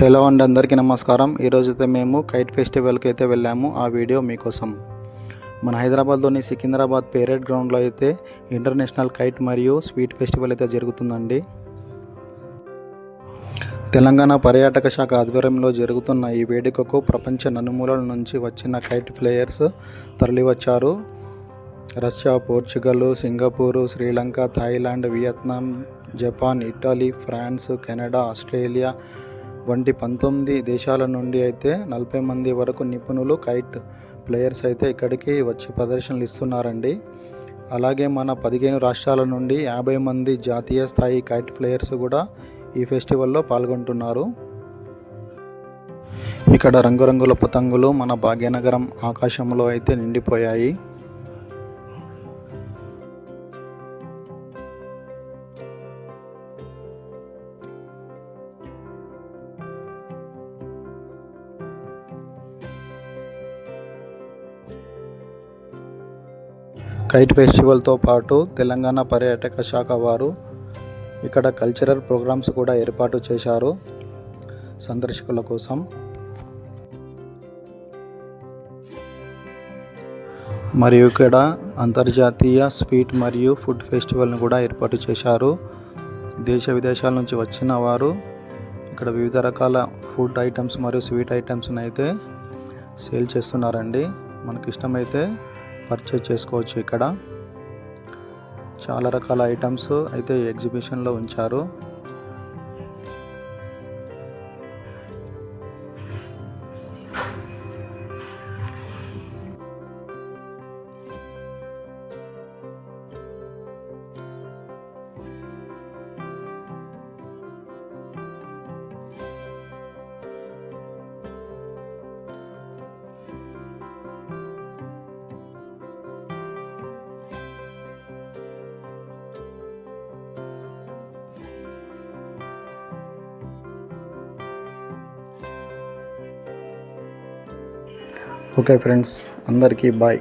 Hello అండి అందరికీ నమస్కారం. ఈరోజైతే మేము కైట్ ఫెస్టివల్కి అయితే వెళ్ళాము ఆ వీడియో మీకోసం. మన హైదరాబాద్లోని సికింద్రాబాద్ పేరెడ్ గ్రౌండ్లో అయితే ఇంటర్నేషనల్ కైట్ మరియు స్వీట్ ఫెస్టివల్ అయితే జరుగుతుందండి. తెలంగాణ పర్యాటక శాఖ ఆధ్వర్యంలో జరుగుతున్న ఈ వేడుకకు ప్రపంచ నలుమూలల నుంచి వచ్చిన కైట్ ప్లేయర్స్ తరలివచ్చారు. Russia Portugal Singapore Sri Lanka Thailand Vietnam Japan Italy France Canada Australia వంటి పంతొమ్మిది దేశాల నుండి అయితే నలభై మంది వరకు నిపుణులు కైట్ ప్లేయర్స్ అయితే ఇక్కడికి వచ్చి ప్రదర్శనలు ఇస్తున్నారండి. అలాగే మన పదిహేను రాష్ట్రాల నుండి యాభై మంది జాతీయ స్థాయి కైట్ ప్లేయర్స్ కూడా ఈ ఫెస్టివల్లో పాల్గొంటున్నారు. ఇక్కడ రంగురంగుల పతంగులు మన భాగ్యనగరం ఆకాశంలో అయితే నిండిపోయాయి. కైట్ ఫెస్టివల్తో పాటు తెలంగాణ పర్యాటక శాఖ వారు ఇక్కడ కల్చరల్ ప్రోగ్రామ్స్ కూడా ఏర్పాటు చేశారు సందర్శకుల కోసం. మరియు ఇక్కడ అంతర్జాతీయ స్వీట్ మరియు ఫుడ్ ఫెస్టివల్ని కూడా ఏర్పాటు చేశారు. దేశ విదేశాల నుంచి వచ్చిన వారు ఇక్కడ వివిధ రకాల ఫుడ్ ఐటమ్స్ మరియు స్వీట్ ఐటమ్స్ని అయితే సేల్ చేస్తున్నారండి. మనకి ఇష్టమైతే పర్చేజ్ చేసుకోవచ్చు ఇక్కడ. చాలా రకాల ఐటమ్స్ అయితే ఎగ్జిబిషన్లో ఉంచారు. ఓకే ఫ్రెండ్స్ అందరికీ బాయ్.